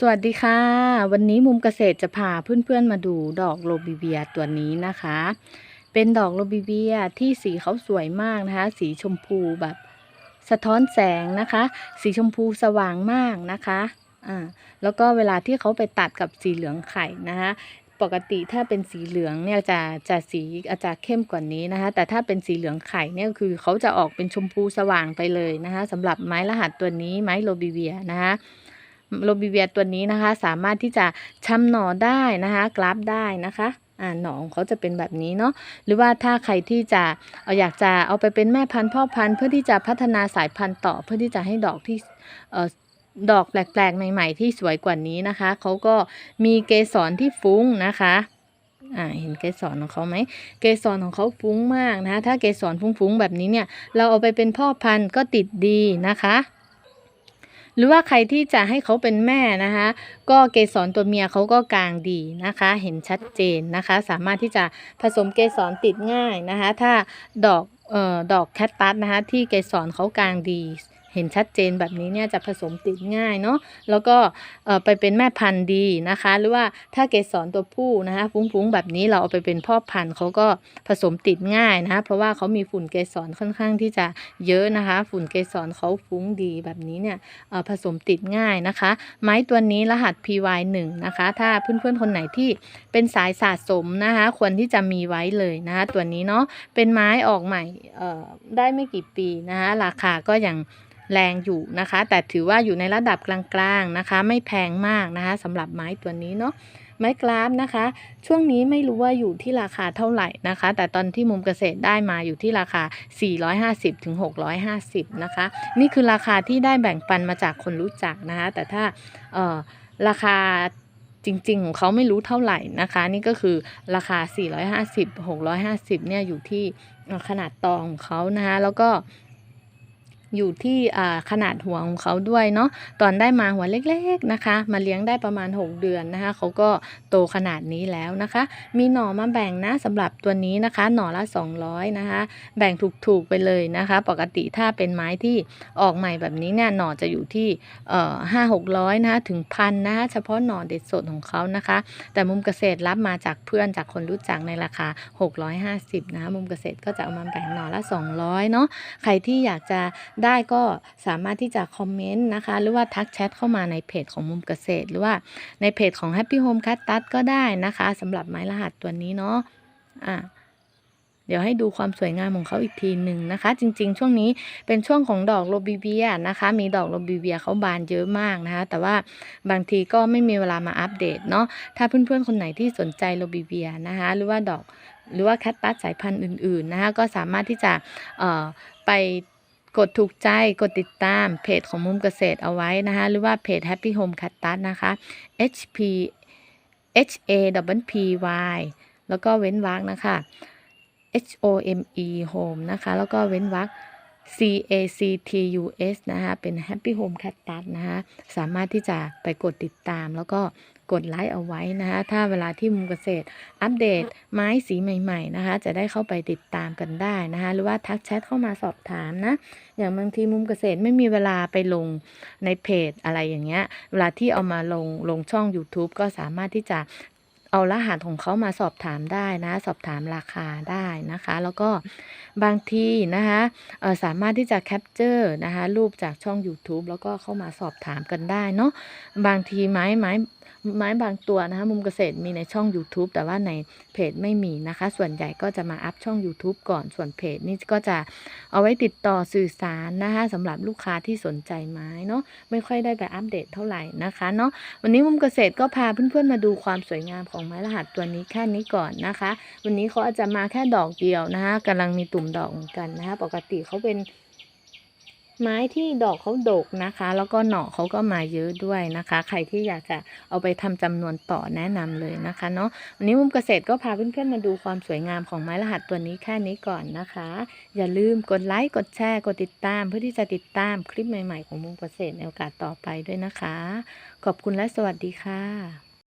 สวัสดีค่ะ วันนี้มุมเกษตรจะพาเพื่อนๆมาดูดอกโรบิเวียตัวนี้นะคะ เป็นดอกโรบิเวียที่สีเขาสวยมากนะคะ สีชมพูแบบสะท้อนแสงนะคะ สีชมพูสว่างมากนะคะอ่าแล้วก็เวลาที่เขาไปตัดกับสีเหลืองไข่นะคะปกติถ้าเป็นสีเหลืองเนี่ยจะจะสีอาจจะเข้มกว่านี้นะคะ แต่ถ้าเป็นสีเหลืองไข่เนี่ยคือเขาจะออกเป็นชมพูสว่างไปเลยนะคะสำหรับไม้รหัสตัวนี้ไม้โรบิเวียนะคะ โรบิเวียตัวนี้นะคะ สามารถที่จะชำหน่อได้นะคะ กราฟได้นะคะอ่าหนอของเขาจะเป็นแบบนี้เนาะหรือว่าถ้าใครที่จะเอาอยากจะเอาไปเป็นแม่พันธุ์พ่อพันธุ์เพื่อที่จะพัฒนาสายพันธุ์ต่อเพื่อที่จะให้ดอกที่เอ่อดอกแปลกๆ ใหม่ ๆ ที่สวยกว่านี้นะคะ เขาก็มีเกสรที่ฟุ้งนะคะ อ่า เห็นเกสรของเขาไหม เกสรของเขาฟุ้งมากนะคะ ถ้าเกสรฟุ้งๆ แบบนี้เนี่ย เราเอาไปเป็นพ่อพันธุ์ก็ติดดีนะคะ หรือว่าใครที่จะให้เขาเป็นแม่นะคะ ก็เกสรตัวเมียเขาก็กลางดีนะคะ เห็นชัดเจนนะคะ สามารถที่จะผสมเกสรติดง่ายนะคะ ถ้าดอกเอ่อดอกแคตตัสนะคะที่เกสรเขากลางดี เห็นชัดเจนแบบนี้เนี่ยจะผสมติดง่ายเนาะแล้วก็ไปเป็นแม่พันธุ์ดีนะคะ หรือว่าถ้าเกสรตัวผู้นะคะฟุ้งๆแบบนี้เราเอาไปเป็นพ่อพันธุ์เขาก็ผสมติดง่ายนะคะเพราะว่าเขามีฝุ่นเกสรค่อนข้างที่จะเยอะนะคะ ฝุ่นเกสรเขาฟุ้งดีแบบนี้เนี่ยผสมติดง่ายนะคะ ไม้ตัวนี้รหัส PY1 นะคะ ถ้าเพื่อนๆคนไหนที่เป็นสายสะสมนะคะ ควรที่จะมีไว้เลยนะคะตัวนี้เนาะเป็นไม้ออกใหม่ได้ไม่กี่ปีนะคะราคาก็ยัง แรงอยู่นะคะ แต่ถือว่าอยู่ในระดับกลางๆนะคะ ไม่แพงมากนะคะสำหรับไม้ตัวนี้เนาะไม้กราฟนะคะ ช่วงนี้ไม่รู้ว่าอยู่ที่ราคาเท่าไหร่นะคะ แต่ตอนที่มุมเกษตรได้มาอยู่ที่ราคา 450ถึง650 นะคะ นี่คือราคาที่ได้แบ่งปันมาจากคนรู้จักนะคะ แต่ถ้าเออราคาจริง ๆ ของเขาไม่รู้เท่าไหร่นะคะ นี่ก็คือราคา 450 650 เนี่ยอยู่ที่ขนาดตองของเขานะคะแล้วก็ อยู่ที่ขนาดหัวของเขาด้วยเนาะตอนได้มาหัวเล็กๆนะคะ มาเลี้ยงได้ประมาณ 6 เดือนนะคะเขาก็โตขนาดนี้แล้วนะคะ มีหน่อมาแบ่งนะสำหรับตัวนี้นะคะ หน่อละ 200 นะคะ แบ่งถูกๆไปเลยนะคะ ปกติถ้าเป็นไม้ที่ออกใหม่แบบนี้เนี่ยหน่อจะอยู่ที่เอ่อห้าหกร้อยนะคะถึงพันนะคะเฉพาะหน่อเด็ดสดของเขานะคะ แต่มุมเกษตรรับมาจากเพื่อนจากคนรู้จักในราคา 650นะคะมุมเกษตรก็จะเอามาแบ่งหน่อละ 200เนาะใครที่อยากจะได้ก็สามารถที่จะคอมเมนต์นะคะ หรือว่าทักแชทเข้ามาในเพจของมุมเกษตร หรือว่าในเพจของ Happy Home Cat t u ก็ได้นะคะสำหรับไม้รหัสตัวนี้เนาะอะเดี๋ยวให้ดูความสวยงามของเขาอีกทีหนึ่งนะคะ จริง ๆ ช่วงนี้เป็นช่วงของดอกโรบิเวียนะคะ มีดอกโรบิเวียเขาบานเยอะมากนะคะ แต่ว่าบางทีก็ไม่มีเวลามาอัปเดตเนาะถ้าเพื่อนๆคนไหนที่สนใจโรบิเวียนะคะ หรือว่าดอกหรือว่าแคตตัสสายพันธุ์อื่น ๆนะคะ ก็สามารถที่จะเอ่อไป กดถูกใจกดติดตามเพจของมุมเกษตรเอาไว้นะคะ หรือว่าเพจ Happy Home Cactus นะคะ HP H A W P Y แล้วก็เว้นวรรคนะคะ H O M E Home นะคะ แล้วก็เว้นวรรค C A C T U S นะคะ เป็น Happy Home Cactus นะคะ สามารถที่จะไปกดติดตามแล้วก็ กดไลค์เอาไว้นะคะถ้าเวลาที่มุมเกษตร อัปเดตไม้สีใหม่ ๆนะคะ จะได้เข้าไปติดตามกันได้นะคะหรือว่าทักแชทเข้ามาสอบถามนะอย่างบางทีมุมเกษตรไม่มีเวลาไปลงในเพจอะไรอย่างเงี้ยเวลาที่เอามาลงลงช่อง YouTube ก็สามารถที่จะเอารหัสของเขามาสอบถามได้นะ สอบถามราคาได้นะคะ แล้วก็บางทีนะคะสามารถที่จะแคปเจอร์นะคะรูปจากช่อง YouTube แล้วก็เข้ามาสอบถามกันได้เนาะบางทีไม้ไม้ ไม้บางตัวนะคะมุมเกษตรมีในช่อง YouTube แต่ว่าในเพจไม่มีนะคะ ส่วนใหญ่ก็จะมาอัพช่อง YouTube ก่อนส่วนเพจนี่ก็จะเอาไว้ติดต่อสื่อสารนะคะสำหรับลูกค้าที่สนใจไม้เนาะไม่ค่อยได้ไปอัปเดตเท่าไหร่นะคะเนาะวันนี้มุมเกษตรก็พาเพื่อนๆมาดูความสวยงามของไม้รหัสตัวนี้แค่นี้ก่อนนะคะ วันนี้เขาอาจจะมาแค่ดอกเดียวนะคะกำลังมีตุ่มดอกเหมือนกันนะคะปกติเขาเป็น ไม้ที่ดอกเขาดกนะคะ แล้วก็หน่อเขาก็มาเยอะด้วยนะคะ ใครที่อยากจะเอาไปทำจำนวนต่อแนะนำเลยนะคะเนาะวันนี้มุมเกษตรก็พาเพื่อนๆมาดูความสวยงามของไม้รหัสตัวนี้แค่นี้ก่อนนะคะ อย่าลืมกดไลค์กดแชร์กดติดตาม เพื่อที่จะติดตามคลิปใหม่ๆ ของมุมเกษตรในโอกาสต่อไปด้วยนะคะ ขอบคุณและสวัสดีค่ะ